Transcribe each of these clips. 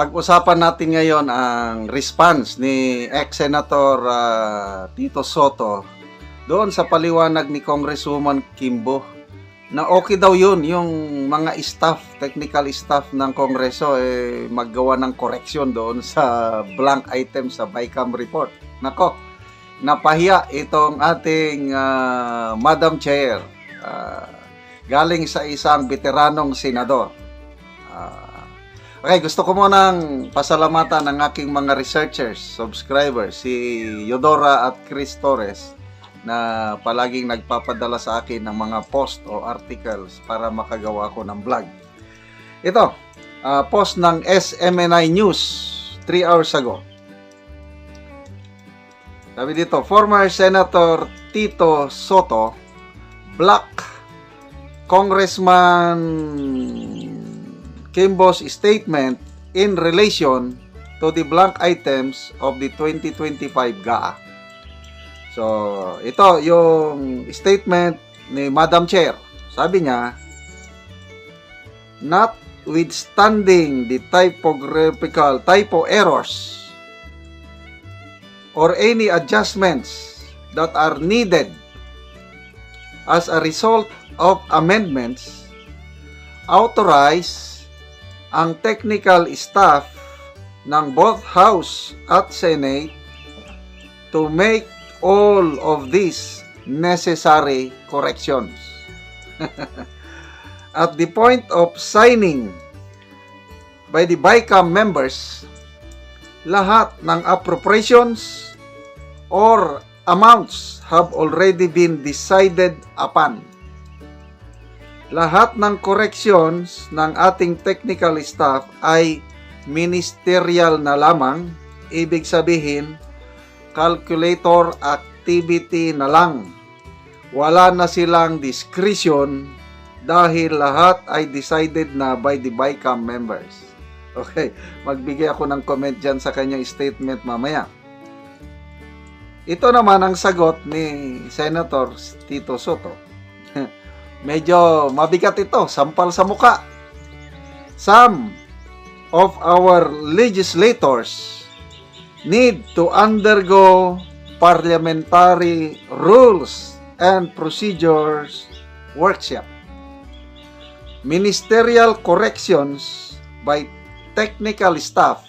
Pag-usapan natin ngayon ang response ni ex-senator ah, Tito Soto doon sa paliwanag ni Congresswoman Kimbo na okay daw yun yung mga staff, technical staff ng Kongreso eh, maggawa ng correction doon sa blank item sa BICAM report. Nako, napahiya itong ating ah, Madam Chair ah, galing sa isang veteranong senador. Okay, gusto ko munang pasalamatan ang aking mga researchers, subscribers, si Yodora at Chris Torres na palaging nagpapadala sa akin ng mga post o articles para makagawa ko ng vlog. Ito, ah, post ng SMNI News 3 hours ago. Sabi dito, former Senator Tito Soto, Black Congressman Kimbo's statement in relation to the blank items of the 2025 GAA. So, ito yung statement ni Madam Chair. Sabi niya, notwithstanding the typographical typo errors or any adjustments that are needed as a result of amendments authorize ang technical staff ng both House at Senate to make all of these necessary corrections. At the point of signing by the BICAM members, lahat ng appropriations or amounts have already been decided upon lahat ng corrections ng ating technical staff ay ministerial na lamang. Ibig sabihin, calculator activity na lang. Wala na silang discretion dahil lahat ay decided na by the BICAM members. Okay, magbigay ako ng comment dyan sa kanyang statement mamaya. Ito naman ang sagot ni Senator Tito Soto. Medyo mabigat ito, sampal sa muka. Some of our legislators need to undergo parliamentary rules and procedures workshop. Ministerial corrections by technical staff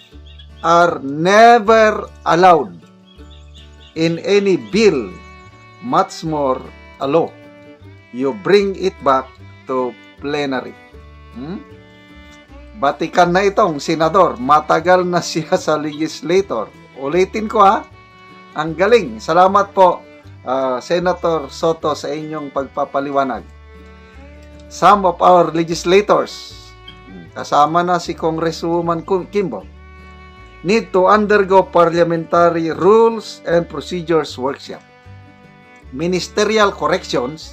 are never allowed in any bill, much more a law you bring it back to plenary. Hmm? Batikan na itong senador. Matagal na siya sa legislator. Ulitin ko ha. Ang galing. Salamat po, uh, Senator Soto, sa inyong pagpapaliwanag. Some of our legislators, kasama na si Congresswoman Kimbo, need to undergo parliamentary rules and procedures workshop. Ministerial corrections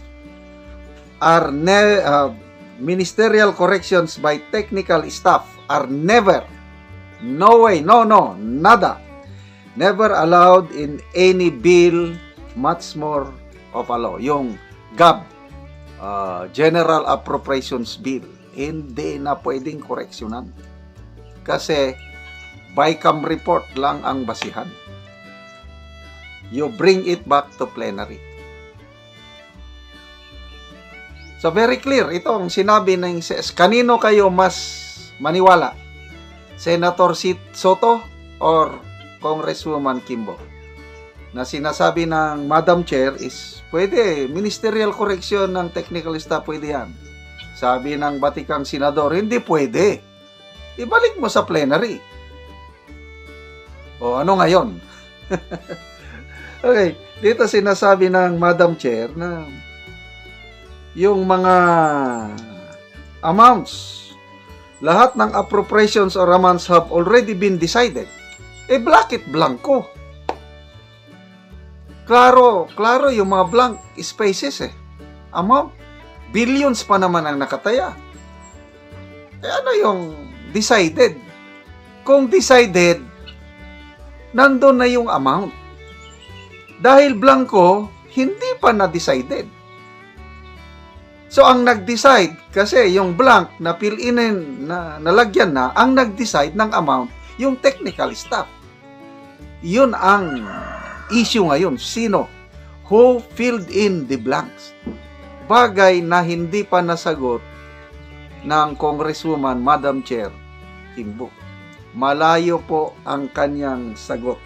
are ne- uh, ministerial corrections by technical staff are never no way no no nada never allowed in any bill much more of a law. Yung GAB uh, General Appropriations Bill hindi na pwedeng koreksyonan. Kasi BICAM report lang ang basihan. You bring it back to plenary So very clear itong sinabi ng. Kanino kayo mas maniwala? Senator Soto or Congresswoman Kimbo? Na sinasabi ng Madam Chair is pwede, ministerial correction ng technical staff pwede yan. Sabi ng Batikang Senador, hindi pwede. Ibalik mo sa plenary. O ano ngayon? okay, dito sinasabi ng Madam Chair na yung mga amounts, lahat ng appropriations or amounts have already been decided. Eh, bakit blanco? Klaro, klaro yung mga blank spaces eh. Amount, billions pa naman ang nakataya. Eh, ano yung decided? Kung decided, nandun na yung amount. Dahil blanco, hindi pa na-decided. So ang nag-decide kasi yung blank na fill in na nalagyan na ang nag-decide ng amount yung technical staff. Yun ang issue ngayon. Sino? Who filled in the blanks? Bagay na hindi pa nasagot ng Congresswoman Madam Chair Kimbo. Malayo po ang kanyang sagot.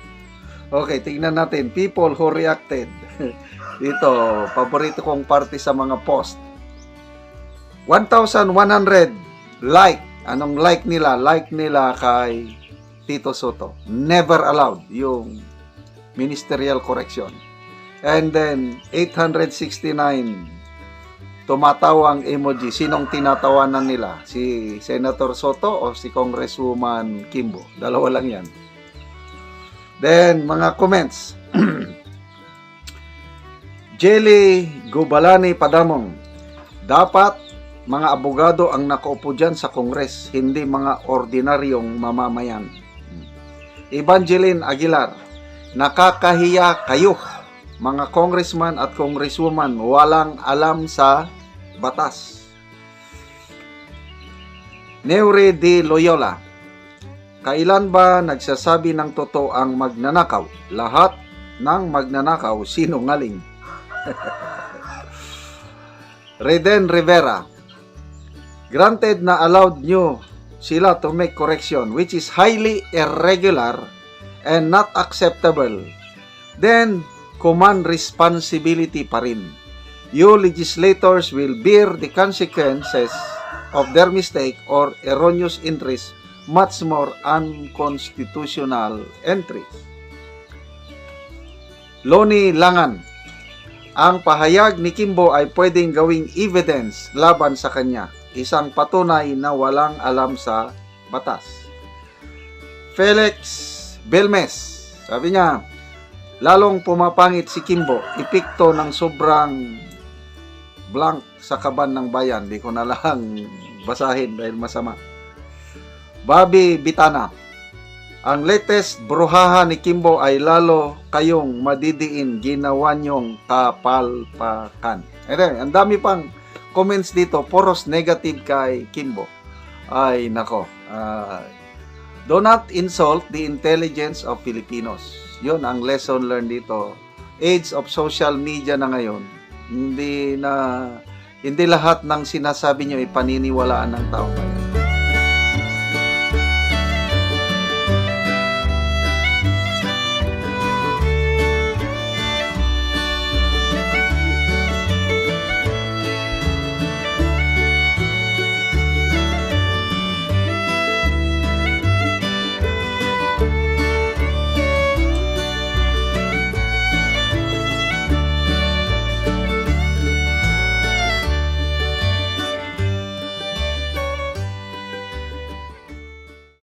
Okay, tingnan natin. People who reacted. Dito, paborito kong parte sa mga post. 1,100 like. Anong like nila? Like nila kay Tito Soto. Never allowed yung ministerial correction. And then, 869 tumatawang emoji. Sinong tinatawanan nila? Si Senator Soto o si Congresswoman Kimbo? Dalawa lang yan. Then, mga comments. Jelly Gubalani Padamong. Dapat mga abogado ang nakaupo dyan sa Kongres, hindi mga ordinaryong mamamayan. Evangeline Aguilar, nakakahiya kayo, mga congressman at congresswoman, walang alam sa batas. Neure de Loyola, kailan ba nagsasabi ng totoo ang magnanakaw? Lahat ng magnanakaw sinungaling. Reden Rivera, granted na allowed nyo sila to make correction which is highly irregular and not acceptable, then command responsibility pa rin. You legislators will bear the consequences of their mistake or erroneous entries, much more unconstitutional entries. Loni Langan, ang pahayag ni Kimbo ay pwedeng gawing evidence laban sa kanya, isang patunay na walang alam sa batas. Felix Belmes, sabi niya, lalong pumapangit si Kimbo, epekto ng sobrang blank sa kaban ng bayan. Di ko na lang basahin dahil masama. Bobby Bitana, ang latest bruhaha ni Kimbo ay lalo kayong madidiin ginawa niyong kapalpakan. Ere, ang dami pang comments dito, poros negative kay Kimbo. Ay, nako. ah, do not insult the intelligence of Filipinos. Yun ang lesson learned dito. Age of social media na ngayon, hindi na hindi lahat ng sinasabi nyo ay paniniwalaan ng tao bayan.